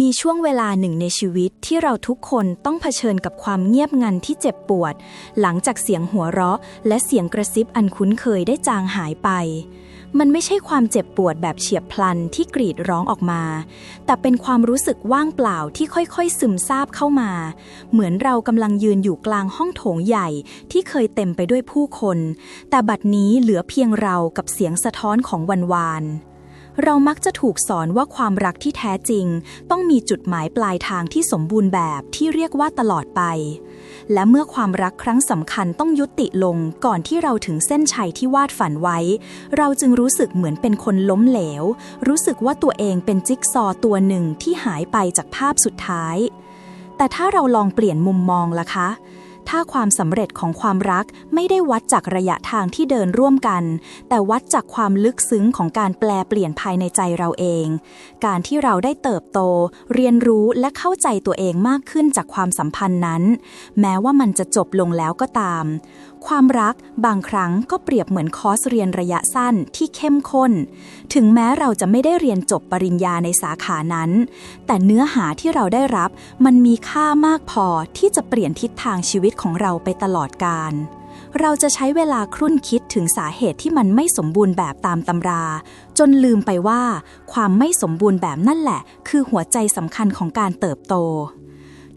มีช่วงเวลาหนึ่งในชีวิตที่เราทุกคนต้องเผชิญกับความเงียบงันที่เจ็บปวด หลังจากเสียงหัวเราะ และเสียงกระซิบอันคุ้นเคยได้จางหายไป มันไม่ใช่ความเจ็บปวดแบบเฉียบพลันที่กรีดร้องออกมา แต่เป็นความรู้สึกว่างเปล่าที่ค่อยๆ ซึมซาบเข้ามา เหมือนเรากำลังยืนอยู่กลางห้องโถงใหญ่ที่เคยเต็มไปด้วยผู้คน แต่บัดนี้เหลือเพียงเรากับเสียงสะท้อนของวันวาน เรามักจะถูกสอนว่าความรักที่แท้จริง ต้องมีจุดหมายปลายทางที่สมบูรณ์แบบที่เรียกว่าตลอดไป และเมื่อความรักครั้งสำคัญต้องยุติลงก่อนที่เราถึงเส้นชัยที่วาดฝันไว้ เราจึงรู้สึกเหมือนเป็นคนล้มเหลว รู้สึกว่าตัวเองเป็นจิ๊กซอตัวหนึ่งที่หายไปจากภาพสุดท้าย แต่ถ้าเราลองเปลี่ยนมุมมองล่ะคะ ถ้าความสำเร็จของความรักไม่ได้วัดจากระยะทางที่เดินร่วมกัน แต่วัดจากความลึกซึ้งของการแปลเปลี่ยนภายในใจเราเอง การที่เราได้เติบโต เรียนรู้และเข้าใจตัวเองมากขึ้นจากความสัมพันธ์นั้น แม้ว่ามันจะจบลงแล้วก็ตาม ความรักบางครั้งก็เปรียบเหมือนคอร์สเรียนระยะสั้นที่เข้มข้น ถึงแม้เราจะไม่ได้เรียนจบปริญญาในสาขานั้น แต่เนื้อหาที่เราได้รับมันมีค่ามากพอที่จะเปลี่ยนทิศทางชีวิตของเราไปตลอดกาลเราจะใช้เวลาครุ่นคิดถึงสาเหตุที่มันไม่สมบูรณ์แบบตามตำรา จนลืมไปว่า ความไม่สมบูรณ์แบบนั่นแหละ คือหัวใจสำคัญของการเติบโต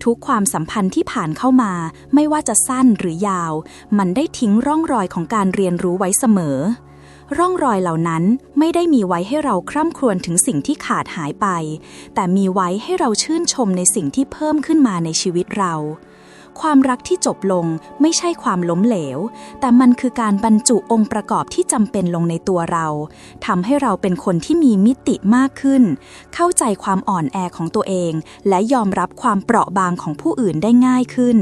ทุกความสัมพันธ์ที่ผ่านเข้ามา ไม่ว่าจะสั้นหรือยาว มันได้ทิ้งร่องรอยของการเรียนรู้ไว้เสมอ ร่องรอยเหล่านั้นไม่ได้มีไว้ให้เราคร่ำครวญถึงสิ่งที่ขาดหายไป แต่มีไว้ให้เราชื่นชมในสิ่งที่เพิ่มขึ้นมาในชีวิตเรา ความรักที่จบลงไม่ใช่ความล้มเหลว แต่มันคือการบรรจุองค์ประกอบที่จำเป็นลงในตัวเราทำให้เราเป็นคนที่มีมิติมากขึ้น เข้าใจความอ่อนแอของตัวเอง และยอมรับความเปราะบางของผู้อื่นได้ง่ายขึ้น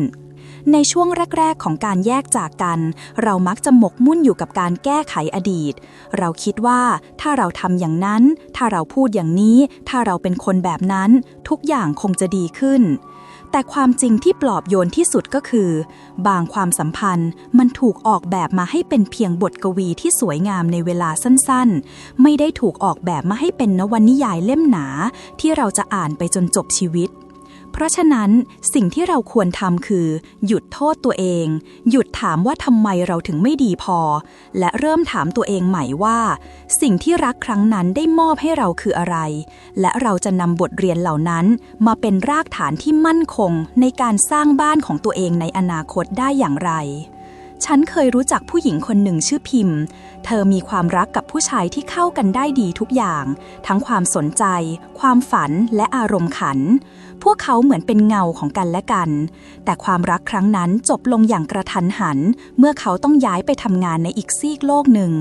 ในช่วงแรก ๆ ของการแยกจากกัน เรามักจะหมกมุ่นอยู่กับการแก้ไขอดีต เราคิดว่าถ้าเราทำอย่างนั้น ถ้าเราพูดอย่างนี้ ถ้าเราเป็นคนแบบนั้น ทุกอย่างคงจะดีขึ้น แต่ความจริงที่ปลอบโยนที่สุดก็คือ บางความสัมพันธ์มันถูกออกแบบมาให้เป็นเพียงบทกวีที่สวยงามในเวลาสั้นๆ ไม่ได้ถูกออกแบบมาให้เป็นนวนิยายเล่มหนา ที่เราจะอ่านไปจนจบชีวิต เพราะฉะนั้นสิ่งที่เราควรทำคือ หยุดโทษตัวเอง หยุดถามว่าทำไมเราถึงไม่ดีพอ และเริ่มถามตัวเองใหม่ว่า สิ่งที่รักครั้งนั้นได้มอบให้เราคืออะไร และเราจะนำบทเรียนเหล่านั้น มาเป็นรากฐานที่มั่นคงในการสร้างบ้านของตัวเองในอนาคตได้อย่างไร ฉันเคยรู้จักผู้หญิงคนหนึ่งชื่อพิมพ์ เธอมีความรักกับผู้ชายที่เข้ากันได้ดีทุกอย่าง ทั้งความสนใจ ความฝันและอารมณ์ขัน พวกเขาเหมือนเป็นเงาของกันและกัน แต่ความรักครั้งนั้นจบลงอย่างกระทันหัน เมื่อเขาต้องย้ายไปทำงานในอีกซีกโลกหนึ่ง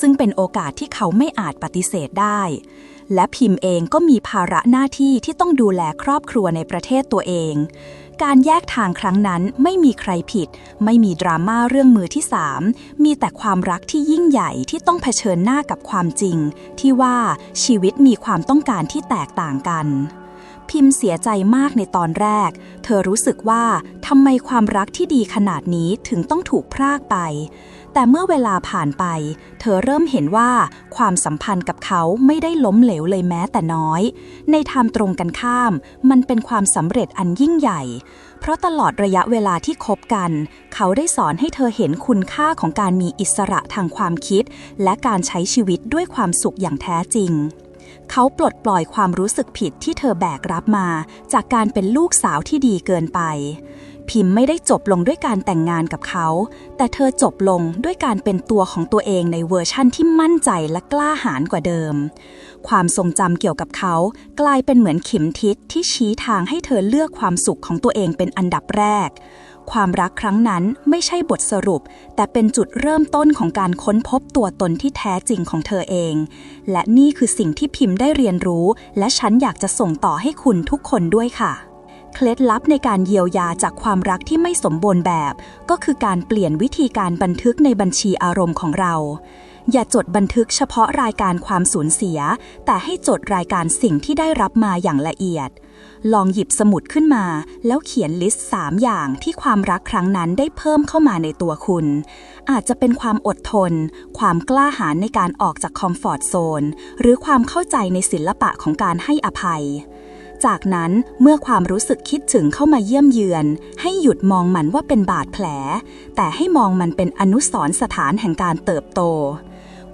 ซึ่งเป็นโอกาสที่เขาไม่อาจปฏิเสธได้และพิมพ์เองก็มีภาระหน้าที่ที่ต้องดูแลครอบครัวในประเทศตัวเอง การแยกทางครั้งนั้นไม่มีใครผิด ไม่มีดราม่าเรื่องมือที่สามมีแต่ความรักที่ยิ่งใหญ่ที่ต้องเผชิญหน้ากับความจริง ที่ว่าชีวิตมีความต้องการที่แตกต่างกัน พิมพ์เสียใจมากในตอนแรก เธอรู้สึกว่าทำไมความรักที่ดีขนาดนี้ถึงต้องถูกพรากไป แต่เมื่อเวลาผ่านไป เธอเริ่มเห็นว่าความสัมพันธ์กับเขาไม่ได้ล้มเหลวเลยแม้แต่น้อย ในทางตรงกันข้าม มันเป็นความสำเร็จอันยิ่งใหญ่ เพราะตลอดระยะเวลาที่คบกัน เขาได้สอนให้เธอเห็นคุณค่าของการมีอิสระทางความคิด และการใช้ชีวิตด้วยความสุขอย่างแท้จริงเขาปลดปล่อยความรู้สึกผิดที่เธอแบกรับมา จากการเป็นลูกสาวที่ดีเกินไป พิมพ์ไม่ได้จบลงด้วยการแต่งงานกับเขา แต่เธอจบลงด้วยการเป็นตัวของตัวเองในเวอร์ชั่นที่มั่นใจและกล้าหาญกว่าเดิม ความทรงจำเกี่ยวกับเขา กลายเป็นเหมือนเข็มทิศที่ชี้ทางให้เธอเลือกความสุขของตัวเองเป็นอันดับแรก ความรักครั้งนั้นไม่ใช่บทสรุป แต่เป็นจุดเริ่มต้นของการค้นพบตัวตนที่แท้จริงของเธอเอง และนี่คือสิ่งที่พิมพ์ได้เรียนรู้ และฉันอยากจะส่งต่อให้คุณทุกคนด้วยค่ะ เคล็ดลับในการเยียวยาจากความรักที่ไม่สมบูรณ์แบบ ก็คือการเปลี่ยนวิธีการบันทึกในบัญชีอารมณ์ของเรา อย่าจดบันทึกเฉพาะรายการความสูญเสีย แต่ให้จดรายการสิ่งที่ได้รับมาอย่างละเอียด ลองหยิบสมุดขึ้นมา แล้วเขียนลิสต์3อย่างที่ความรักครั้งนั้นได้เพิ่มเข้ามาในตัวคุณ อาจจะเป็นความอดทน ความกล้าหาญในการออกจากคอมฟอร์ทโซน หรือความเข้าใจในศิลปะของการให้อภัย จากนั้นเมื่อความรู้สึกคิดถึงเข้ามาเยี่ยมเยือน ให้หยุดมองมันว่าเป็นบาดแผล แต่ให้มองมันเป็นอนุสรณ์สถานแห่งการเติบโต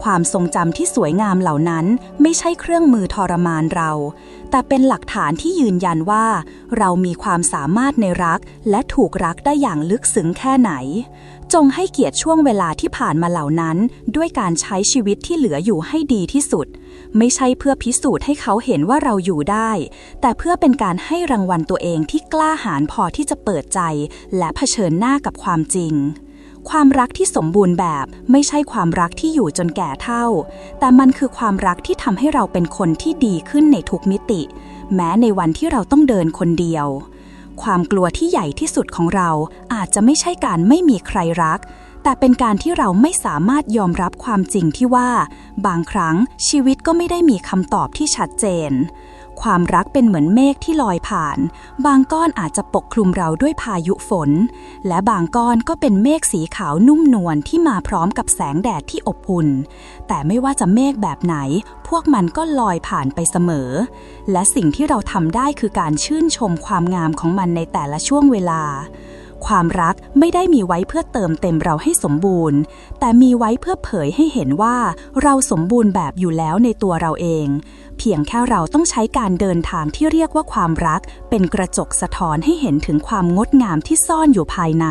ความทรงจำที่สวยงามเหล่านั้นไม่ใช่เครื่องมือทรมานเรา แต่เป็นหลักฐานที่ยืนยันว่า เรามีความสามารถในรัก และถูกรักได้อย่างลึกซึ้งแค่ไหน จงให้เกียรติช่วงเวลาที่ผ่านมาเหล่านั้น ด้วยการใช้ชีวิตที่เหลืออยู่ให้ดีที่สุด ไม่ใช่เพื่อพิสูจน์ให้เขาเห็นว่าเราอยู่ได้ แต่เพื่อเป็นการให้รางวัลตัวเองที่กล้าหาญพอที่จะเปิดใจ และเผชิญหน้ากับความจริง ความรักที่สมบูรณ์แบบไม่ใช่ความรักที่อยู่จนแก่เท่า แต่มันคือความรักที่ทำให้เราเป็นคนที่ดีขึ้นในทุกมิติ แม้ในวันที่เราต้องเดินคนเดียวความกลัวที่ใหญ่ที่สุดของเราอาจจะไม่ใช่การไม่มีใครรัก แต่เป็นการที่เราไม่สามารถยอมรับความจริงที่ว่า บางครั้งชีวิตก็ไม่ได้มีคำตอบที่ชัดเจน ความรักเป็นเหมือนเมฆที่ลอยผ่าน บางก้อนอาจจะปกคลุมเราด้วยพายุฝน และบางก้อนก็เป็นเมฆสีขาวนุ่มนวลที่มาพร้อมกับแสงแดดที่อบอุ่น แต่ไม่ว่าจะเมฆแบบไหน พวกมันก็ลอยผ่านไปเสมอ และสิ่งที่เราทำได้คือการชื่นชมความงามของมันในแต่ละช่วงเวลา ความรักไม่ได้มีไว้เพื่อเติมเต็มเราให้สมบูรณ์ แต่มีไว้เพื่อเผยให้เห็นว่าเราสมบูรณ์แบบอยู่แล้วในตัวเราเอง เพียงแค่เราต้องใช้การเดินทางที่เรียกว่าความรัก เป็นกระจกสะท้อนให้เห็นถึงความงดงามที่ซ่อนอยู่ภายใน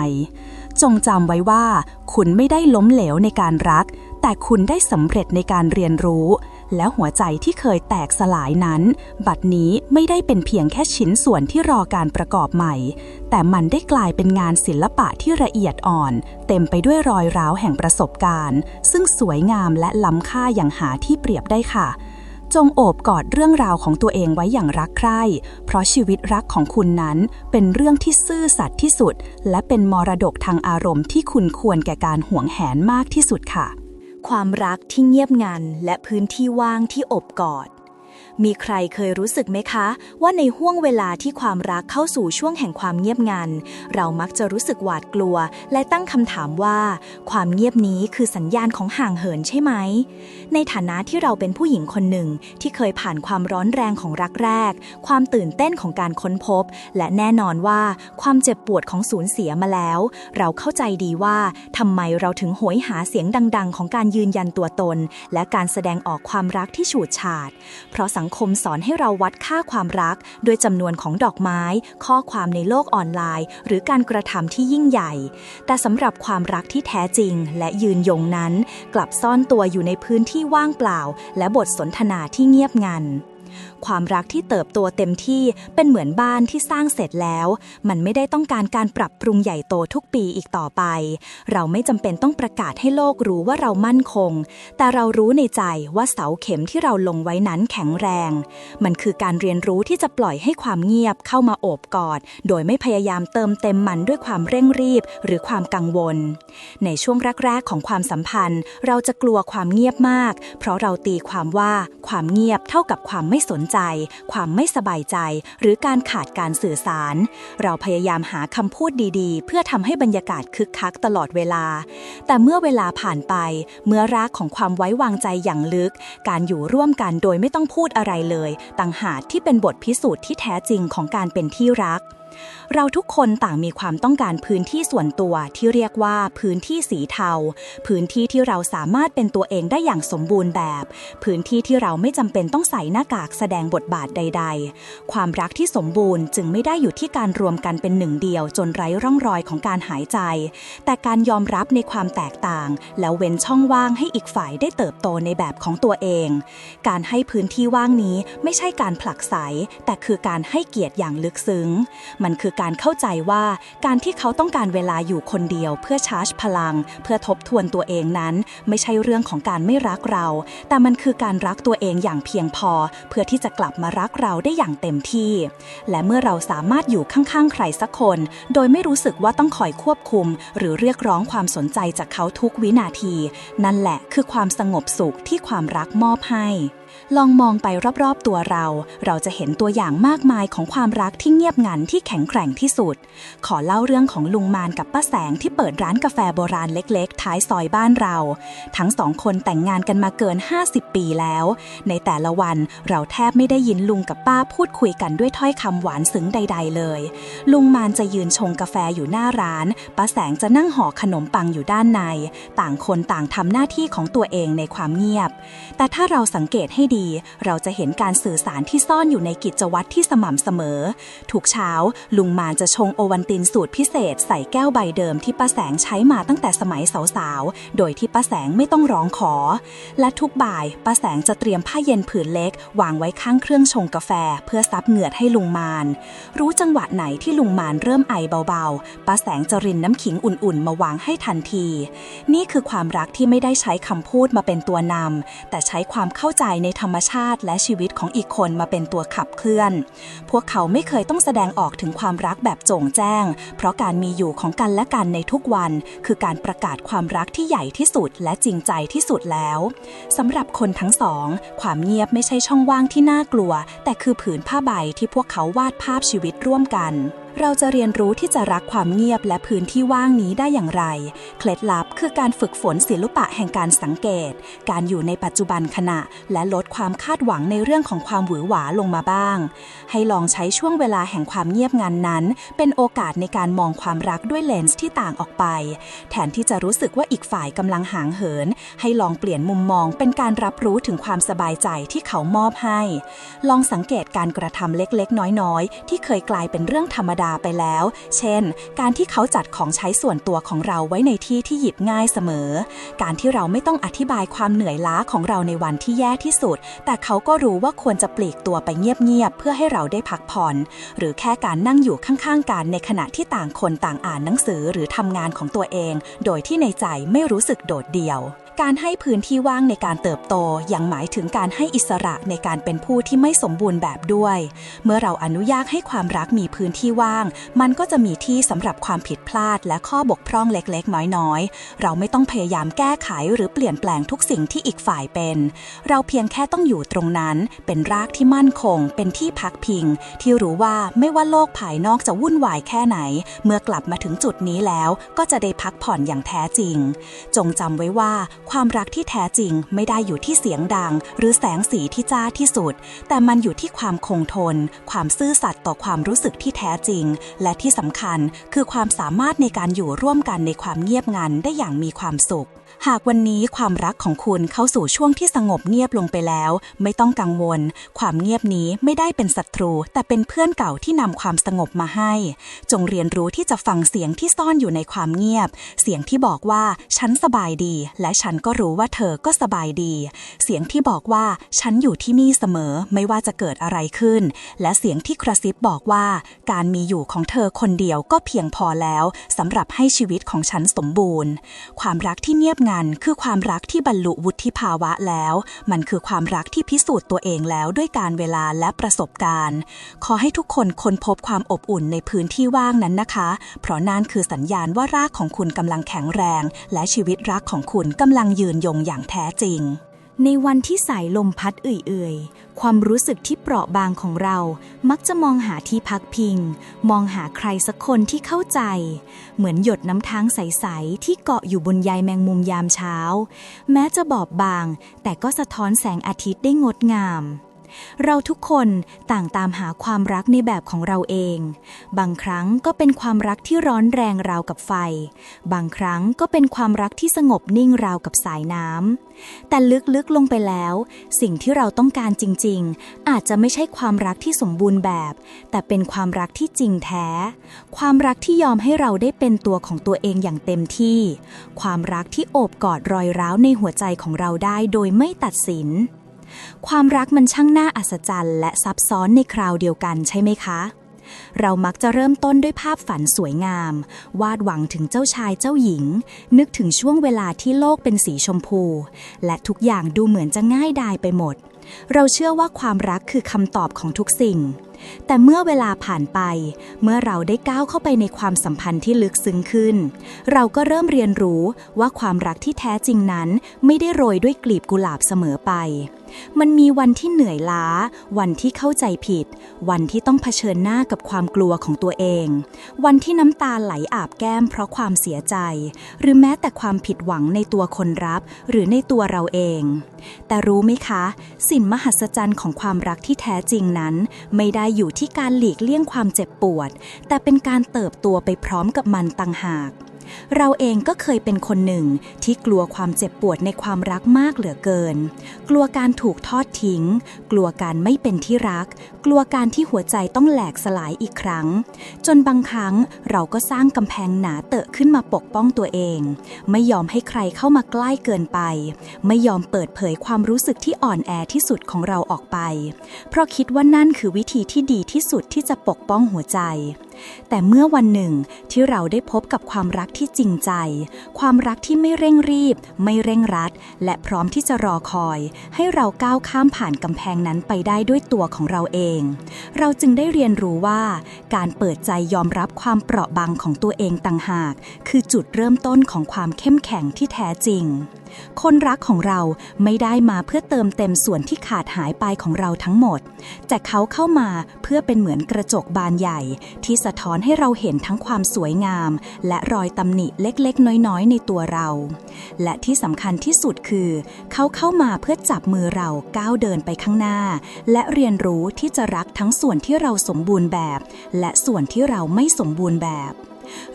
จงจำไว้ว่า คุณไม่ได้ล้มเหลวในการรัก แต่คุณได้สำเร็จในการเรียนรู้ และหัวใจที่เคยแตกสลายนั้น บัดนี้ไม่ได้เป็นเพียงแค่ชิ้นส่วนที่รอการประกอบใหม่ แต่มันได้กลายเป็นงานศิลปะที่ละเอียดอ่อน เต็มไปด้วยรอยร้าวแห่งประสบการณ์ ซึ่งสวยงามและล้ำค่าอย่างหาที่เปรียบได้ค่ะจงโอบกอดเรื่องราวของตัวเองไว้อย่างรักใคร่ เพราะชีวิตรักของคุณนั้นเป็นเรื่องที่ซื่อสัตย์ที่สุด และเป็นมรดกทางอารมณ์ที่คุณควรแก่การหวงแหนมากที่สุดค่ะ ความรักที่เงียบงันและพื้นที่ว่างที่อบกอด มีใครเคยรู้สึกไหมคะ ว่าในห่วงเวลาที่ความรักเข้าสู่ช่วงแห่งความเงียบงัน เรามักจะรู้สึกหวาดกลัว และตั้งคำถามว่า ความเงียบนี้คือสัญญาณของห่างเหินใช่ไหม ในฐานะที่เราเป็นผู้หญิงคนหนึ่งที่เคยผ่านความร้อนแรงของรักแรก ความตื่นเต้นของการค้นพบ และแน่นอนว่าความเจ็บปวดของสูญเสียมาแล้ว เราเข้าใจดีว่าทำไมเราถึงโหยหาเสียงดัง ๆ ของการยืนยันตัวตน และการแสดงออกความรักที่ฉูดฉาด เพราะสังคมสอนให้เราวัดค่าความรัก ด้วยจำนวนของดอกไม้ ข้อความในโลกออนไลน์ หรือการกระทำที่ยิ่งใหญ่ แต่สำหรับความรักที่แท้จริง และยืนยงนั้น กลับซ่อนตัวอยู่ในพื้นที่ว่างเปล่า และบทสนทนาที่เงียบงัน ความรักที่เติบโตเต็มที่เป็นเหมือนบ้านที่สร้างเสร็จแล้ว มันไม่ได้ต้องการการปรับปรุงใหญ่โตทุกปีอีกต่อไป เราไม่จำเป็นต้องประกาศให้โลกรู้ว่าเรามั่นคง แต่เรารู้ในใจว่าเสาเข็มที่เราลงไว้นั้นแข็งแรง มันคือการเรียนรู้ที่จะปล่อยให้ความเงียบเข้ามาโอบกอด โดยไม่พยายามเติมเต็มมันด้วยความเร่งรีบ หรือความกังวล ในช่วงแรกๆของความสัมพันธ์ เราจะกลัวความเงียบมาก เพราะเราตีความว่าความเงียบเท่ากับความไม่สนใจ ความไม่สบายใจ หรือการขาดการสื่อสาร เราพยายามหาคำพูดดีๆ เพื่อทำให้บรรยากาศคึกคักตลอดเวลา แต่เมื่อเวลาผ่านไป เมื่อรากของความไว้วางใจอย่างลึก การอยู่ร่วมกันโดยไม่ต้องพูดอะไรเลยต่างหากที่เป็นบทพิสูจน์ที่แท้จริงของการเป็นที่รัก เราทุกคนต่างมีความต้องการพื้นที่ส่วนตัวที่เรียกว่าพื้นที่สีเทา พื้นที่ที่เราสามารถเป็นตัวเองได้อย่างสมบูรณ์แบบ พื้นที่ที่เราไม่จำเป็นต้องใส่หน้ากากแสดงบทบาทใด ๆ ความรักที่สมบูรณ์จึงไม่ได้อยู่ที่การรวมกันเป็นหนึ่งเดียวจนไร้ร่องรอยของการหายใจ แต่การยอมรับในความแตกต่าง แล้วเว้นช่องว่างให้อีกฝ่ายได้เติบโตในแบบของตัวเอง การให้พื้นที่ว่างนี้ไม่ใช่การผลักไสแต่คือการให้เกียรติอย่างลึกซึ้งมันคือการเข้าใจว่าการที่เขาต้องการเวลาอยู่คนเดียว เพื่อชาร์จพลัง เพื่อทบทวนตัวเองนั้น ไม่ใช่เรื่องของการไม่รักเรา แต่มันคือการรักตัวเองอย่างเพียงพอ เพื่อที่จะกลับมารักเราได้อย่างเต็มที่ และเมื่อเราสามารถอยู่ข้างๆ ใครสักคน โดยไม่รู้สึกว่าต้องคอยควบคุม หรือเรียกร้องความสนใจจากเขาทุกวินาที นั่นแหละคือความสงบสุขที่ความรักมอบให้ ลองมองไปรอบๆตัวเรา เราจะเห็นตัวอย่างมากมายของความรักที่เงียบงันที่แข็งแกร่งที่สุด ขอเล่าเรื่องของลุงมานกับป้าแสงที่เปิดร้านกาแฟโบราณเล็กๆ ท้ายซอยบ้านเรา ทั้งสองคนแต่งงานกันมาเกิน 50 ปีแล้ว ในแต่ละวันเราแทบไม่ได้ยินลุงกับป้าพูดคุยกันด้วยถ้อยคำหวานซึ้งใด ๆ เลย ลุงมานจะยืนชงกาแฟอยู่หน้าร้าน ป้าแสงจะนั่งห่อขนมปังอยู่ด้านใน ต่างคนต่างทำหน้าที่ของตัวเองในความเงียบ แต่ถ้าเราสังเกตให้ดีเราจะเห็นการสื่อสารที่ซ่อนอยู่ในกิจวัตรที่สม่ำเสมอ ทุกเช้าลุงมานจะชงโอวันตินสูตรพิเศษใส่แก้วใบเดิมที่ป้าแสงใช้มาตั้งแต่สมัยสาวๆ โดยที่ป้าแสงไม่ต้องร้องขอ และทุกบ่ายป้าแสงจะเตรียมผ้าเย็นผืนเล็ก วางไว้ข้างเครื่องชงกาแฟ เพื่อซับเหงื่อให้ลุงมาน รู้จังหวะไหนที่ลุงมานเริ่มไอเบาๆป้าแสงจะรินน้ำขิงอุ่นๆ มาวางให้ทันที นี่คือความรักที่ไม่ได้ใช้คำพูดมาเป็นตัวนำแต่ใช้ความเข้าใจในธรรรมชาติและชีวิตของอีกคนมาเป็นตัวขับเคลื่อน พวกเขาไม่เคยต้องแสดงออกถึงความรักแบบโจ่งแจ้ง เพราะการมีอยู่ของกันและกันในทุกวัน คือการประกาศความรักที่ใหญ่ที่สุดและจริงใจที่สุดแล้วสำหรับคนทั้งสอง ความเงียบไม่ใช่ช่องว่างที่น่ากลัว แต่คือผืนผ้าใบที่พวกเขาวาดภาพชีวิตร่วมกันเราจะเรียนรู้ที่จะรักความเงียบและพื้นที่ว่างนี้ได้อย่างไร เคล็ดลับคือการฝึกฝนศิลปะแห่งการสังเกต การอยู่ในปัจจุบันขณะ และลดความคาดหวังในเรื่องของความหวือหวาลงมาบ้าง ให้ลองใช้ช่วงเวลาแห่งความเงียบงันนั้น เป็นโอกาสในการมองความรักด้วยเลนส์ที่ต่างออกไป แทนที่จะรู้สึกว่าอีกฝ่ายกำลังห่างเหิน ให้ลองเปลี่ยนมุมมองเป็นการรับรู้ถึงความสบายใจที่เขามอบให้ ลองสังเกตการกระทำเล็กๆ น้อยๆ ที่เคยกลายเป็นเรื่องธรรมดาไปแล้ว เช่น การที่เขาจัดของใช้ส่วนตัวของเราไว้ในที่ที่หยิบง่ายเสมอ การที่เราไม่ต้องอธิบายความเหนื่อยล้าของเราในวันที่แย่ที่สุด แต่เขาก็รู้ว่าควรจะปลีกตัวไปเงียบๆเพื่อให้เราได้พักผ่อน หรือแค่การนั่งอยู่ข้างๆกันในขณะที่ต่างคนต่างอ่านหนังสือหรือทำงานของตัวเอง โดยที่ในใจไม่รู้สึกโดดเดี่ยว การให้พื้นที่ว่างในการเติบโตยังหมายถึงการให้อิสระในการเป็นผู้ที่ไม่สมบูรณ์แบบด้วย เมื่อเราอนุญาตให้ความรักมีพื้นที่ว่าง มันก็จะมีที่สำหรับความผิดพลาด และข้อบกพร่องเล็กๆ น้อยๆ เราไม่ต้องพยายามแก้ไขหรือเปลี่ยนแปลงทุกสิ่งที่อีกฝ่ายเป็น เราเพียงแค่ต้องอยู่ตรงนั้น เป็นรากที่มั่นคง เป็นที่พักพิง ที่รู้ว่าไม่ว่าโลกภายนอกจะวุ่นวายแค่ไหน เมื่อกลับมาถึงจุดนี้แล้ว ก็จะได้พักผ่อนอย่างแท้จริง จงจำไว้ว่าความรักที่แท้จริงไม่ได้อยู่ที่เสียงดัง หรือแสงสีที่จ้าที่สุด แต่มันอยู่ที่ความคงทน ความซื่อสัตย์ต่อความรู้สึกที่แท้จริง และที่สำคัญคือความสามารถในการอยู่ร่วมกันในความเงียบงันได้อย่างมีความสุข หากวันนี้ความรักของคุณเข้าสู่ช่วงที่สงบเงียบลงไปแล้ว ไม่ต้องกังวล ความเงียบนี้ไม่ได้เป็นศัตรู แต่เป็นเพื่อนเก่าที่นำความสงบมาให้ จงเรียนรู้ที่จะฟังเสียงที่ซ่อนอยู่ในความเงียบ เสียงที่บอกว่าฉันสบายดี และฉันก็รู้ว่าเธอก็สบายดี เสียงที่บอกว่าฉันอยู่ที่นี่เสมอไม่ว่าจะเกิดอะไรขึ้น และเสียงที่กระซิบบอกว่า การมีอยู่ของเธอคนเดียวก็เพียงพอแล้วสำหรับให้ชีวิตของฉันสมบูรณ์ ความรักที่เงียบงันคือความรักที่บรรลุวุฒิภาวะแล้ว มันคือความรักที่พิสูจน์ตัวเองแล้วด้วยการเวลาและประสบการณ์ ขอให้ทุกคนค้นพบความอบอุ่นในพื้นที่ว่างนั้นนะคะ เพราะนั่นคือสัญญาณว่ารากของคุณกำลังแข็งแรง และชีวิตรักของคุณกำลังยืนยงอย่างแท้จริง ในวันที่สายลมพัดเอื่อยๆ ความรู้สึกที่เปราะบางของเรา มักจะมองหาที่พักพิง มองหาใครสักคนที่เข้าใจ เหมือนหยดน้ำทางใส ๆ ที่เกาะอยู่บนใยแมงมุมยามเช้า แม้จะบอบบาง แต่ก็สะท้อนแสงอาทิตย์ได้งดงาม เราทุกคนต่างตามหาความรักในแบบของเราเอง บางครั้งก็เป็นความรักที่ร้อนแรงราวกับไฟ บางครั้งก็เป็นความรักที่สงบนิ่งราวกับสายน้ำแต่ลึกๆลงไปแล้ว สิ่งที่เราต้องการจริง ๆ อาจจะไม่ใช่ความรักที่สมบูรณ์แบบ แต่เป็นความรักที่จริงแท้ ความรักที่ยอมให้เราได้เป็นตัวของตัวเองอย่างเต็มที่ ความรักที่โอบกอดรอยร้าวในหัวใจของเราได้โดยไม่ตัดสิน ความรักมันช่างน่าอัศจรรย์ และซับซ้อนในคราวเดียวกันใช่ไหมคะ เรามักจะเริ่มต้นด้วยภาพฝันสวยงาม วาดหวังถึงเจ้าชายเจ้าหญิง นึกถึงช่วงเวลาที่โลกเป็นสีชมพู และทุกอย่างดูเหมือนจะง่ายดายไปหมด เราเชื่อว่าความรักคือคำตอบของทุกสิ่ง แต่เมื่อเวลาผ่านไป เมื่อเราได้ก้าวเข้าไปในความสัมพันธ์ที่ลึกซึ้งขึ้น เราก็เริ่มเรียนรู้ว่าความรักที่แท้จริงนั้น ไม่ได้โรยด้วยกลีบกุหลาบเสมอไปมันมีวันที่เหนื่อยล้า วันที่เข้าใจผิด วันที่ต้องเผชิญหน้ากับความกลัวของตัวเอง วันที่น้ำตาไหลอาบแก้มเพราะความเสียใจ หรือแม้แต่ความผิดหวังในตัวคนรับ หรือในตัวเราเอง แต่รู้ไหมคะ สิ่งมหัศจรรย์ของความรักที่แท้จริงนั้น ไม่ได้อยู่ที่การหลีกเลี่ยงความเจ็บปวด แต่เป็นการเติบโตไปพร้อมกับมันต่างหาก เราเองก็เคยเป็นคนหนึ่งที่กลัวความเจ็บปวดในความรักมากเหลือเกิน กลัวการถูกทอดทิ้ง กลัวการไม่เป็นที่รัก กลัวการที่หัวใจต้องแหลกสลายอีกครั้ง จนบางครั้งเราก็สร้างกำแพงหนาเตอะขึ้นมาปกป้องตัวเอง ไม่ยอมให้ใครเข้ามาใกล้เกินไป ไม่ยอมเปิดเผยความรู้สึกที่อ่อนแอที่สุดของเราออกไป เพราะคิดว่านั่นคือวิธีที่ดีที่สุดที่จะปกป้องหัวใจ แต่เมื่อวันหนึ่งที่เราได้พบกับความรักที่จริงใจ ความรักที่ไม่เร่งรีบ ไม่เร่งรัด และพร้อมที่จะรอคอย ให้เราก้าวข้ามผ่านกำแพงนั้นไปได้ด้วยตัวของเราเอง เราจึงได้เรียนรู้ว่า การเปิดใจยอมรับความเปราะบางของตัวเองต่างหาก คือจุดเริ่มต้นของความเข้มแข็งที่แท้จริงคนรักของเราไม่ได้มาเพื่อเติมเต็มส่วนที่ขาดหายไปของเราทั้งหมด แต่เขาเข้ามาเพื่อเป็นเหมือนกระจกบานใหญ่ ที่สะท้อนให้เราเห็นทั้งความสวยงาม และรอยตำหนิเล็กๆ น้อยๆ ในตัวเรา และที่สำคัญที่สุดคือ เขาเข้ามาเพื่อจับมือเราก้าวเดินไปข้างหน้า และเรียนรู้ที่จะรักทั้งส่วนที่เราสมบูรณ์แบบ และส่วนที่เราไม่สมบูรณ์แบบ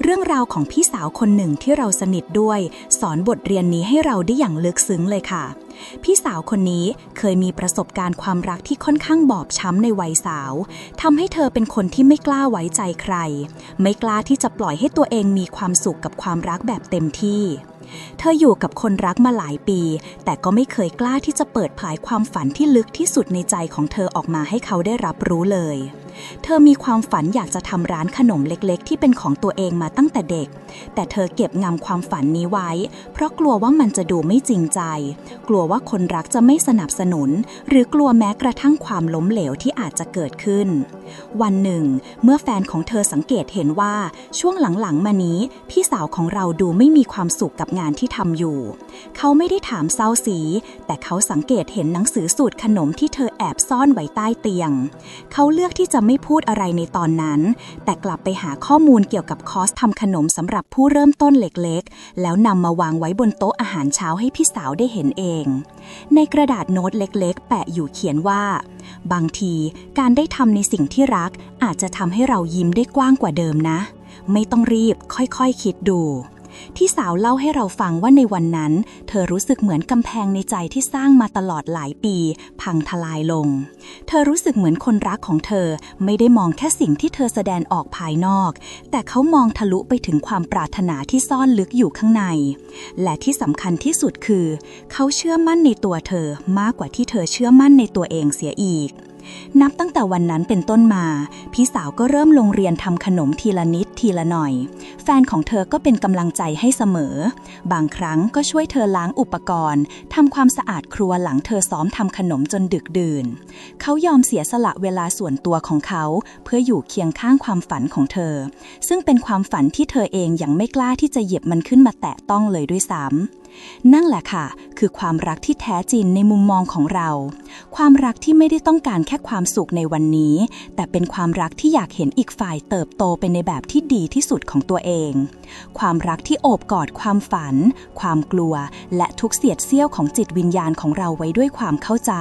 เรื่องราวของพี่สาวคนหนึ่งที่เราสนิทด้วย สอนบทเรียนนี้ให้เราได้อย่างลึกซึ้งเลยค่ะ พี่สาวคนนี้เคยมีประสบการณ์ความรักที่ค่อนข้างบอบช้ำในวัยสาวทำให้เธอเป็นคนที่ไม่กล้าไว้ใจใคร ไม่กล้าที่จะปล่อยให้ตัวเองมีความสุขกับความรักแบบเต็มที่เธออยู่กับคนรักมาหลายปี แต่ก็ไม่เคยกล้าที่จะเปิดเผยความฝันที่ลึกที่สุดในใจของเธอออกมาให้เขาได้รับรู้เลย เธอมีความฝันอยากจะทำร้านขนมเล็กๆ ที่เป็นของตัวเองมาตั้งแต่เด็ก แต่เธอเก็บงำความฝันนี้ไว้ เพราะกลัวว่ามันจะดูไม่จริงใจ กลัวว่าคนรักจะไม่สนับสนุน หรือกลัวแม้กระทั่งความล้มเหลวที่อาจจะเกิดขึ้น วันหนึ่ง เมื่อแฟนของเธอสังเกตเห็นว่าช่วงหลังๆ มานี้ พี่สาวของเราดูไม่มีความสุขกับงานที่ทำอยู่ เขาไม่ได้ถามเศร้าสี แต่เขาสังเกตเห็นหนังสือสูตรขนมที่เธอแอบซ่อนไว้ใต้เตียง เขาเลือกที่จะไม่พูดอะไรในตอนนั้น แต่กลับไปหาข้อมูลเกี่ยวกับคอร์สทำขนมสำหรับผู้เริ่มต้นเล็กๆ แล้วนำมาวางไว้บนโต๊ะอาหารเช้าให้พี่สาวได้เห็นเอง ในกระดาษโน้ตเล็กๆ แปะอยู่เขียนว่า บางทีการได้ทำในสิ่งที่รักอาจจะทำให้เรายิ้มได้กว้างกว่าเดิมนะ ไม่ต้องรีบค่อยๆคคิดดู ที่สาวเล่าให้เราฟังว่าในวันนั้น เธอรู้สึกเหมือนกำแพงในใจที่สร้างมาตลอดหลายปี พังทลายลง เธอรู้สึกเหมือนคนรักของเธอไม่ได้มองแค่สิ่งที่เธอแสดงออกภายนอก แต่เขามองทะลุไปถึงความปรารถนาที่ซ่อนลึกอยู่ข้างใน และที่สำคัญที่สุดคือ เขาเชื่อมั่นในตัวเธอมากกว่าที่เธอเชื่อมั่นในตัวเองเสียอีก นับตั้งแต่วันนั้นเป็นต้นมา พี่สาวก็เริ่มลงเรียนทำขนมทีละนิดทีละหน่อย แฟนของเธอก็เป็นกำลังใจให้เสมอ บางครั้งก็ช่วยเธอล้างอุปกรณ์ทำความสะอาดครัวหลังเธอซ้อมทำขนมจนดึกดื่น เขายอมเสียสละเวลาส่วนตัวของเขา เพื่ออยู่เคียงข้างความฝันของเธอ ซึ่งเป็นความฝันที่เธอเองยังไม่กล้าที่จะเหยียบมันขึ้นมาแตะต้องเลยด้วยซ้ำ นั่นแหละค่ะ คือความรักที่แท้จริงในมุมมองของเรา ความรักที่ไม่ได้ต้องการแค่ความสุขในวันนี้ แต่เป็นความรักที่อยากเห็นอีกฝ่ายเติบโตไปในแบบที่ดีที่สุดของตัวเอง ความรักที่โอบกอดความฝัน ความกลัว และทุกเสียดเสี้ยวของจิตวิญญาณของเราไว้ด้วยความเข้าใจ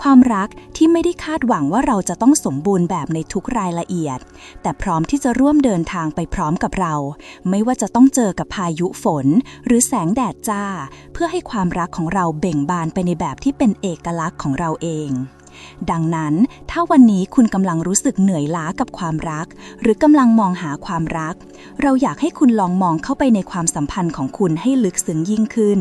ความรักที่ไม่ได้คาดหวังว่าเราจะต้องสมบูรณ์แบบในทุกรายละเอียด แต่พร้อมที่จะร่วมเดินทางไปพร้อมกับเรา ไม่ว่าจะต้องเจอกับพายุฝน หรือแสงแดดจ้า เพื่อให้ความรักของเราเบ่งบานไปในแบบที่เป็นเอกลักษณ์ของเราเอง ดังนั้นถ้าวันนี้คุณกำลังรู้สึกเหนื่อยล้ากับความรัก หรือกำลังมองหาความรัก เราอยากให้คุณลองมองเข้าไปในความสัมพันธ์ของคุณให้ลึกซึ้งยิ่งขึ้น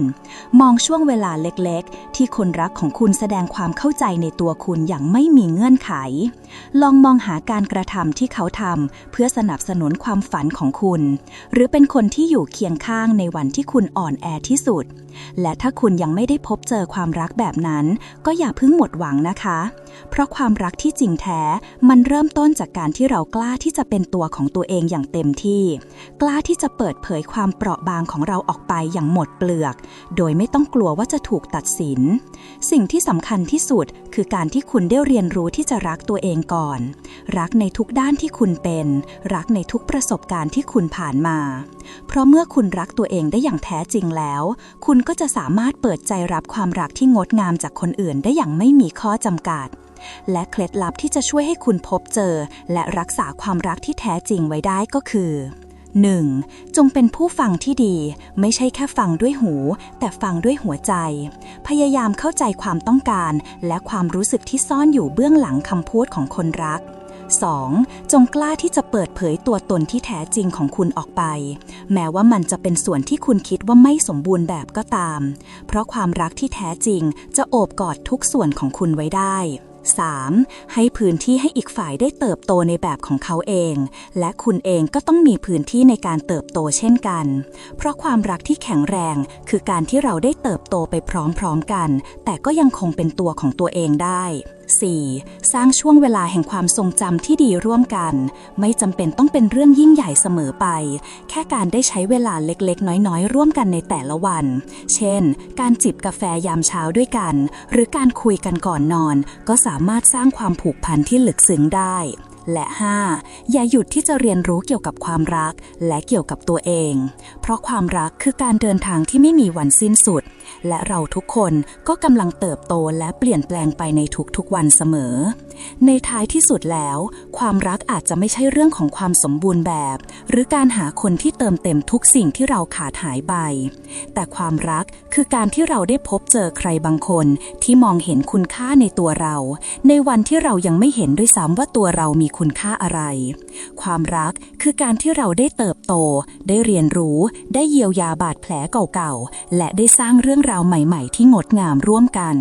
มองช่วงเวลาเล็กๆ ที่คนรักของคุณแสดงความเข้าใจในตัวคุณอย่างไม่มีเงื่อนไข ลองมองหาการกระทำที่เขาทำเพื่อสนับสนุนความฝันของคุณ หรือเป็นคนที่อยู่เคียงข้างในวันที่คุณอ่อนแอที่สุด และถ้าคุณยังไม่ได้พบเจอความรักแบบนั้น ก็อย่าเพิ่งหมดหวังนะคะ เพราะความรักที่จริงแท้มันเริ่มต้นจากการที่เรากล้าที่จะเป็นตัวของตัวเองอย่างเต็มที่ กล้าที่จะเปิดเผยความเปราะบางของเราออกไปอย่างหมดเปลือก โดยไม่ต้องกลัวว่าจะถูกตัดสิน สิ่งที่สำคัญที่สุดคือการที่คุณได้เรียนรู้ที่จะรักตัวเองก่อน รักในทุกด้านที่คุณเป็น รักในทุกประสบการณ์ที่คุณผ่านมา เพราะเมื่อคุณรักตัวเองได้อย่างแท้จริงแล้ว คุณก็จะสามารถเปิดใจรับความรักที่งดงามจากคนอื่นได้อย่างไม่มีข้อจำกัด และเคล็ดลับที่จะช่วยให้คุณพบเจอ และรักษาความรักที่แท้จริงไว้ได้ก็คือ 1. จงเป็นผู้ฟังที่ดี ไม่ใช่แค่ฟังด้วยหู แต่ฟังด้วยหัวใจ พยายามเข้าใจความต้องการ และความรู้สึกที่ซ่อนอยู่เบื้องหลังคำพูดของคนรัก 2. จงกล้าที่จะเปิดเผยตัวตนที่แท้จริงของคุณออกไป แม้ว่ามันจะเป็นส่วนที่คุณคิดว่าไม่สมบูรณ์แบบก็ตาม เพราะความรักที่แท้จริงจะโอบกอดทุกส่วนของคุณไว้ได้ 3. ให้พื้นที่ให้อีกฝ่ายได้เติบโตในแบบของเขาเอง และคุณเองก็ต้องมีพื้นที่ในการเติบโตเช่นกัน เพราะความรักที่แข็งแรงคือการที่เราได้เติบโตไปพร้อมๆกัน แต่ก็ยังคงเป็นตัวของตัวเองได้ 4. สร้างช่วงเวลาแห่งความทรงจำที่ดีร่วมกัน ไม่จำเป็นต้องเป็นเรื่องยิ่งใหญ่เสมอไป แค่การได้ใช้เวลาเล็กๆ น้อยๆ ร่วมกันในแต่ละวัน เช่น การจิบกาแฟยามเช้าด้วยกัน หรือการคุยกันก่อนนอน ก็สามารถสร้างความผูกพันที่ลึกซึ้งได้ และ 5. อย่าหยุดที่จะเรียนรู้เกี่ยวกับความรัก และเกี่ยวกับตัวเอง เพราะความรักคือการเดินทางที่ไม่มีวันสิ้นสุด และเราทุกคนก็กำลังเติบโตและเปลี่ยนแปลงไปในทุกๆวันเสมอ ในท้ายที่สุดแล้ว ความรักอาจจะไม่ใช่เรื่องของความสมบูรณ์แบบ หรือการหาคนที่เติมเต็มทุกสิ่งที่เราขาดหายไป แต่ความรักคือการที่เราได้พบเจอใครบางคนที่มองเห็นคุณค่าในตัวเรา ในวันที่เรายังไม่เห็นด้วยซ้ำว่าตัวเรามีคุณค่าอะไร ความรักคือการที่เราได้เติบโต ได้เรียนรู้ ได้เยียวยาบาดแผลเก่าๆ และได้สร้างเรื่องราวใหม่ ๆ ที่งดงามร่วมกัน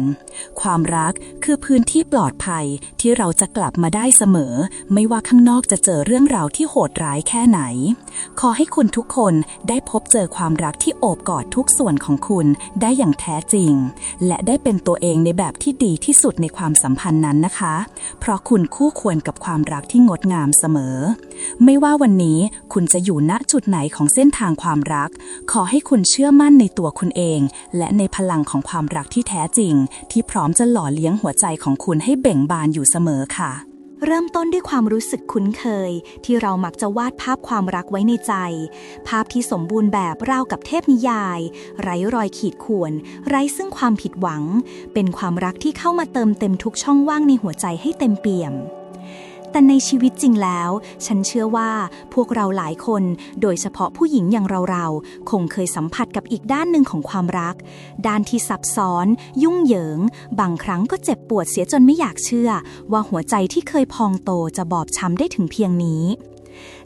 ความรักคือพื้นที่ปลอดภัยที่เราจะกลับมาได้เสมอ ไม่ว่าข้างนอกจะเจอเรื่องราวที่โหดร้ายแค่ไหน ขอให้คุณทุกคนได้พบเจอความรักที่โอบกอดทุกส่วนของคุณได้อย่างแท้จริง และได้เป็นตัวเองในแบบที่ดีที่สุดในความสัมพันธ์นั้นนะคะ เพราะคุณคู่ควรกับความรักที่งดงามเสมอ ไม่ว่าวันนี้คุณจะอยู่ณจุดไหนของเส้นทางความรัก ขอให้คุณเชื่อมั่นในตัวคุณเองและในพลังของความรักที่แท้จริง ที่พร้อมจะหล่อเลี้ยงหัวใจของคุณให้เบ่งบานอยู่เสมอค่ะ เริ่มต้นด้วยความรู้สึกคุ้นเคย ที่เรามักจะวาดภาพความรักไว้ในใจ ภาพที่สมบูรณ์แบบราวกับเทพนิยาย ไร้รอยขีดข่วน ไร้ซึ่งความผิดหวัง เป็นความรักที่เข้ามาเติมเต็มทุกช่องว่างในหัวใจให้เต็มเปี่ยม แต่ในชีวิตจริงแล้ว ฉันเชื่อว่าพวกเราหลายคน โดยเฉพาะผู้หญิงอย่างเราๆ คงเคยสัมผัสกับอีกด้านหนึ่งของความรัก ด้านที่ซับซ้อน ยุ่งเหยิง บางครั้งก็เจ็บปวดเสียจนไม่อยากเชื่อ ว่าหัวใจที่เคยพองโตจะบอบช้ำได้ถึงเพียงนี้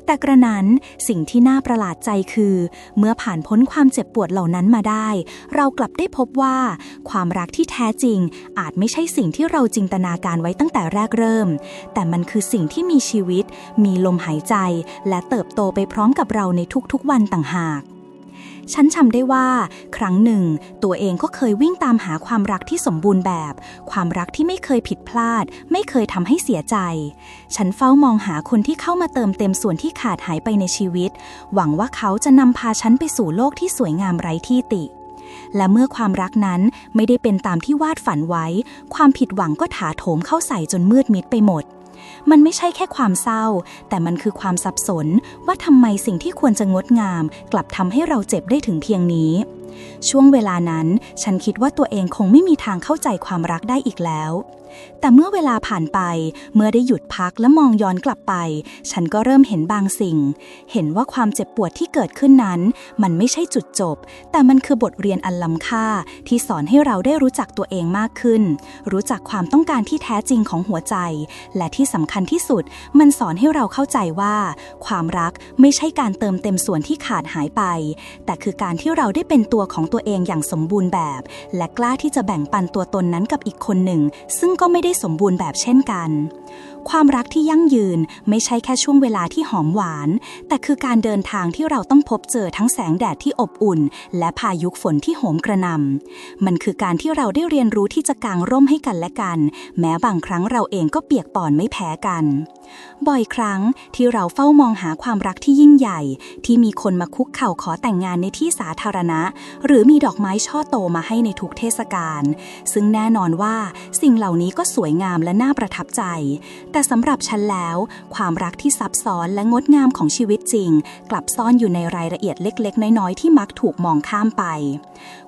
แต่กระนั้นสิ่งที่น่าประหลาดใจคือ เมื่อผ่านพ้นความเจ็บปวดเหล่านั้นมาได้ เรากลับได้พบว่า ความรักที่แท้จริง อาจไม่ใช่สิ่งที่เราจินตนาการไว้ตั้งแต่แรกเริ่ม แต่มันคือสิ่งที่มีชีวิต มีลมหายใจ และเติบโตไปพร้อมกับเราในทุกๆวันต่างหาก ฉันจำได้ว่า ครั้งหนึ่ง ตัวเองก็เคยวิ่งตามหาความรักที่สมบูรณ์แบบ ความรักที่ไม่เคยผิดพลาด ไม่เคยทำให้เสียใจ ฉันเฝ้ามองหาคนที่เข้ามาเติมเต็มส่วนที่ขาดหายไปในชีวิต หวังว่าเขาจะนำพาฉันไปสู่โลกที่สวยงามไร้ที่ติและเมื่อความรักนั้นไม่ได้เป็นตามที่วาดฝันไว้ ความผิดหวังก็ถาโถมเข้าใส่จนมืดมิดไปหมด มันไม่ใช่แค่ความเศร้า แต่มันคือความสับสนว่าทำไมสิ่งที่ควรจะงดงาม กลับทำให้เราเจ็บได้ถึงเพียงนี้ ช่วงเวลานั้น ฉันคิดว่าตัวเองคงไม่มีทางเข้าใจความรักได้อีกแล้วแต่เมื่อเวลาผ่านไปเมื่อได้หยุดพักและมองย้อนกลับไป ฉันก็เริ่มเห็นบางสิ่ง เห็นว่าความเจ็บปวดที่เกิดขึ้นนั้น มันไม่ใช่จุดจบ แต่มันคือบทเรียนอันล้ำค่า ที่สอนให้เราได้รู้จักตัวเองมากขึ้น รู้จักความต้องการที่แท้จริงของหัวใจ และที่สำคัญที่สุด มันสอนให้เราเข้าใจว่า ความรักไม่ใช่การเติมเต็มส่วนที่ขาดหายไป แต่คือการที่เราได้เป็นตัวของตัวเองอย่างสมบูรณ์แบบ และกล้าที่จะแบ่งปันตัวตนนั้นกับอีกคนหนึ่ง ซึ่งก็ไม่ได้สมบูรณ์แบบเช่นกันความรักที่ยั่งยืนไม่ใช่แค่ช่วงเวลาที่หอมหวาน แต่คือการเดินทางที่เราต้องพบเจอทั้งแสงแดดที่อบอุ่น และพายุฝนที่โหมกระหน่ำมันคือการที่เราได้เรียนรู้ที่จะกางร่มให้กันและกัน แม้บางครั้งเราเองก็เปียกปอนไม่แพ้กัน บ่อยครั้งที่เราเฝ้ามองหาความรักที่ยิ่งใหญ่ ที่มีคนมาคุกเข่าขอแต่งงานในที่สาธารณะ หรือมีดอกไม้ช่อโตมาให้ในทุกเทศกาลซึ่งแน่นอนว่าสิ่งเหล่านี้ก็สวยงามและน่าประทับใจแต่สำหรับฉันแล้ว ความรักที่ซับซ้อนและงดงามของชีวิตจริง กลับซ่อนอยู่ในรายละเอียดเล็ก ๆ น้อย ๆ ที่มักถูกมองข้ามไป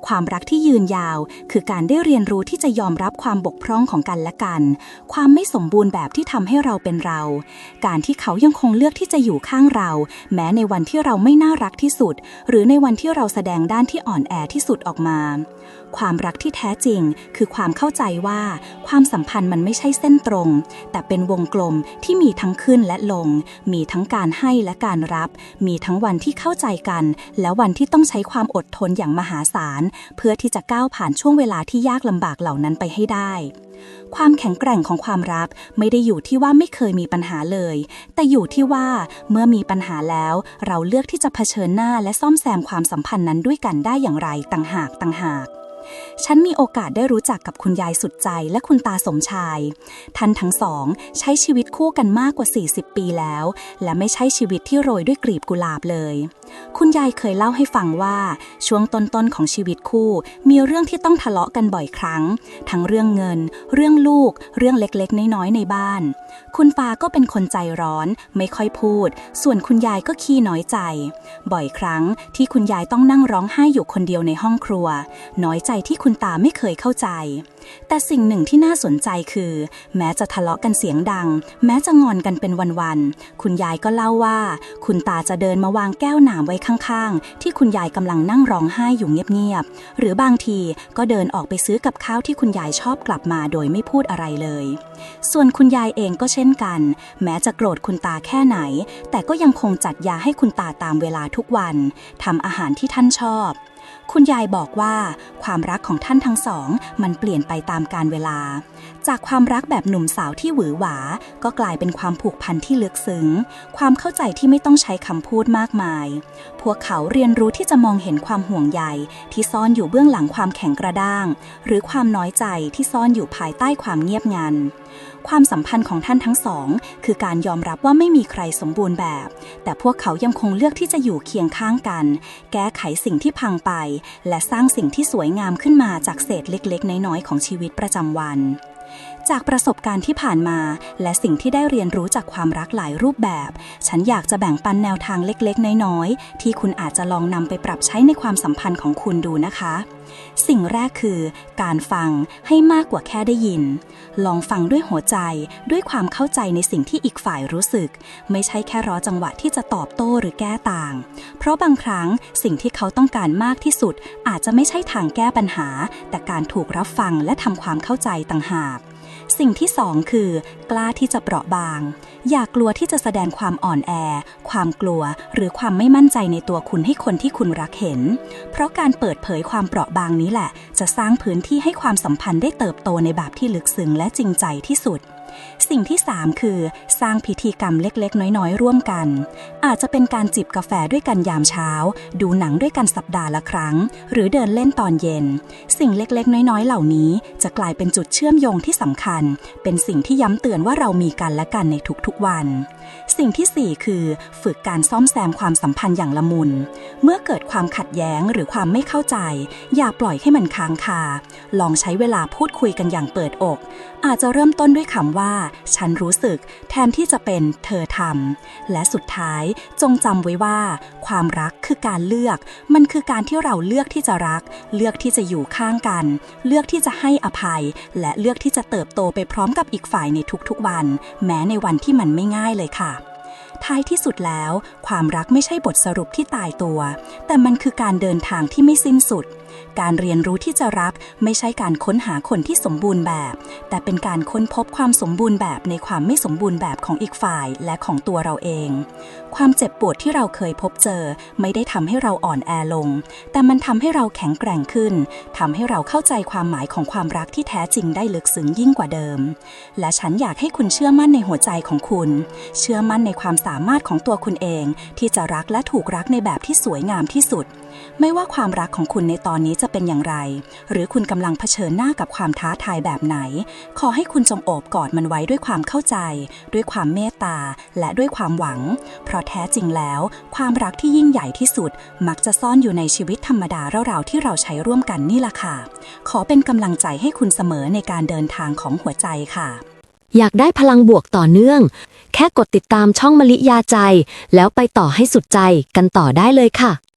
ความรักที่ยืนยาว คือการได้เรียนรู้ที่จะยอมรับความบกพร่องของกันและกัน ความไม่สมบูรณ์แบบที่ทำให้เราเป็นเรา การที่เขายังคงเลือกที่จะอยู่ข้างเรา แม้ในวันที่เราไม่น่ารักที่สุด หรือในวันที่เราแสดงด้านที่อ่อนแอที่สุดออกมา ความรักที่แท้จริง คือความเข้าใจว่า ความสัมพันธ์มันไม่ใช่เส้นตรง แต่เป็นวงกลมที่มีทั้งขึ้นและลง มีทั้งการให้และการรับ มีทั้งวันที่เข้าใจกัน และวันที่ต้องใช้ความอดทนอย่างมหาศาล เพื่อที่จะก้าวผ่านช่วงเวลาที่ยากลำบากเหล่านั้นไปให้ได้ความแข็งแกร่งของความรักไม่ได้อยู่ที่ว่าไม่เคยมีปัญหาเลย แต่อยู่ที่ว่าเมื่อมีปัญหาแล้ว เราเลือกที่จะเผชิญหน้าและซ่อมแซมความสัมพันธ์นั้นด้วยกันได้อย่างไรต่างหากต่างหาก ฉันมีโอกาสได้รู้จักกับคุณยายสุดใจและคุณตาสมชาย ท่านทั้งสองใช้ชีวิตคู่กันมากกว่า 40 ปีแล้ว และไม่ใช่ชีวิตที่โรยด้วยกลีบกุหลาบเลย คุณยายเคยเล่าให้ฟังว่าช่วงต้นๆของชีวิตคู่ มีเรื่องที่ต้องทะเลาะกันบ่อยครั้ง ทั้งเรื่องเงิน เรื่องลูก เรื่องเล็กๆ น้อยๆในบ้าน คุณปาก็เป็นคนใจร้อน ไม่ค่อยพูด ส่วนคุณยายก็ขี้น้อยใจ บ่อยครั้งที่คุณยายต้องนั่งร้องไห้อยู่คนเดียวในห้องครัว น้อยใจที่คุณตาไม่เคยเข้าใจ แต่สิ่งหนึ่งที่น่าสนใจคือ แม้จะทะเลาะกันเสียงดัง แม้จะงอนกันเป็นวันๆคุณยายก็เล่าว่า คุณตาจะเดินมาวางแก้วหนามไว้ข้างๆ ที่คุณยายกำลังนั่งร้องไห้อยู่เงียบๆ หรือบางทีก็เดินออกไปซื้อกับข้าวที่คุณยายชอบกลับมาโดยไม่พูดอะไรเลย ส่วนคุณยายเองก็เช่นกัน แม้จะโกรธคุณตาแค่ไหน แต่ก็ยังคงจัดยาให้คุณตาตามเวลาทุกวันทำอาหารที่ท่านชอบ คุณยายบอกว่าความรักของท่านทั้งสอง มันเปลี่ยนไปตามกาลเวลา จากความรักแบบหนุ่มสาวที่หวือหวา ก็กลายเป็นความผูกพันที่ลึกซึ้ง ความเข้าใจที่ไม่ต้องใช้คำพูดมากมาย พวกเขาเรียนรู้ที่จะมองเห็นความห่วงใยที่ซ่อนอยู่เบื้องหลังความแข็งกระด้าง หรือความน้อยใจที่ซ่อนอยู่ภายใต้ความเงียบงันความสัมพันธ์ของท่านทั้งสอง คือการยอมรับว่าไม่มีใครสมบูรณ์แบบ แต่พวกเขายังคงเลือกที่จะอยู่เคียงข้างกัน แก้ไขสิ่งที่พังไป และสร้างสิ่งที่สวยงามขึ้นมาจากเศษเล็กๆ น้อยๆ ของชีวิตประจำวัน จากประสบการณ์ที่ผ่านมา และสิ่งที่ได้เรียนรู้จากความรักหลายรูปแบบ ฉันอยากจะแบ่งปันแนวทางเล็กๆ น้อยๆ ที่คุณอาจจะลองนำไปปรับใช้ในความสัมพันธ์ของคุณดูนะคะ สิ่งแรกคือการฟังให้มากกว่าแค่ได้ยิน ลองฟังด้วยหัวใจด้วยความเข้าใจในสิ่งที่อีกฝ่ายรู้สึก ไม่ใช่แค่รอจังหวะที่จะตอบโต้หรือแก้ต่าง เพราะบางครั้งสิ่งที่เขาต้องการมากที่สุด อาจจะไม่ใช่ทางแก้ปัญหา แต่การถูกรับฟังและทำความเข้าใจต่างหาก สิ่งที่สองคือกล้าที่จะเปราะบาง อย่ากกลัวที่จะแสดงความอ่อนแอ ความกลัวหรือความไม่มั่นใจในตัวคุณให้คนที่คุณรักเห็น เพราะการเปิดเผยความเปราะบางนี้แหละ จะสร้างพื้นที่ให้ความสัมพันธ์ได้เติบโตในแบบที่ลึกซึ้งและจริงใจที่สุด สิ่งที่ 3 คือ สร้างพิธีกรรมเล็กๆ น้อยๆ ร่วมกัน อาจจะเป็นการจิบกาแฟด้วยกันยามเช้า ดูหนังด้วยกันสัปดาห์ละครั้ง หรือเดินเล่นตอนเย็น สิ่งเล็กๆ น้อยๆ เหล่านี้จะกลายเป็นจุดเชื่อมโยงที่สำคัญ เป็นสิ่งที่ย้ำเตือนว่าเรามีกันและกันในทุกๆวัน สิ่งทีสี่ 4 คือฝึกการซ่อมแซมความสัมพันธ์อย่างละมุน เมื่อเกิดความขัดแย้งหรือความไม่เข้าใจ อย่าปล่อยให้มันค้างคา ลองใช้เวลาพูดคุยกันอย่างเปิดอก อาจจะเริ่มต้นด้วยคำว่า ฉันรู้สึก แทนที่จะเป็นเธอทำและสุดท้ายจงจำไว้ว่า ความรักคือการเลือก มันคือการที่เราเลือกที่จะรัก เลือกที่จะอยู่ข้างกัน เลือกที่จะให้อภัย และเลือกที่จะเติบโตไปพร้อมกับอีกฝ่ายในทุกๆวัน แม้ในวันที่มันไม่ง่ายเลยค่ะท้ายที่สุดแล้ว ความรักไม่ใช่บทสรุปที่ตายตัว แต่มันคือการเดินทางที่ไม่สิ้นสุด การเรียนรู้ที่จะรักไม่ใช่การค้นหาคนที่สมบูรณ์แบบ แต่เป็นการค้นพบความสมบูรณ์แบบในความไม่สมบูรณ์แบบของอีกฝ่ายและของตัวเราเอง ความเจ็บปวดที่เราเคยพบเจอ ไม่ได้ทำให้เราอ่อนแอลง แต่มันทำให้เราแข็งแกร่งขึ้นทำให้เราเข้าใจความหมายของความรักที่แท้จริงได้ลึกซึ้งยิ่งกว่าเดิม และฉันอยากให้คุณเชื่อมั่นในหัวใจของคุณ เชื่อมั่นในความสามารถของตัวคุณเอง ที่จะรักและถูกรักในแบบที่สวยงามที่สุดไม่ว่าความรักของคุณในตอนนี้จะเป็นอย่างไร หรือคุณกำลังเผชิญหน้ากับความท้าทายแบบไหน ขอให้คุณจงโอบกอดมันไว้ด้วยความเข้าใจ ด้วยความเมตตา และด้วยความหวัง เพราะแท้จริงแล้ว ความรักที่ยิ่งใหญ่ที่สุด มักจะซ่อนอยู่ในชีวิตธรรมดาเราๆที่เราใช้ร่วมกันนี่ล่ะค่ะ ขอเป็นกำลังใจให้คุณเสมอในการเดินทางของหัวใจค่ะ อยากได้พลังบวกต่อเนื่อง แค่กดติดตามช่องมลิยาใจ แล้วไปต่อให้สุดใจกันต่อได้เลยค่ะ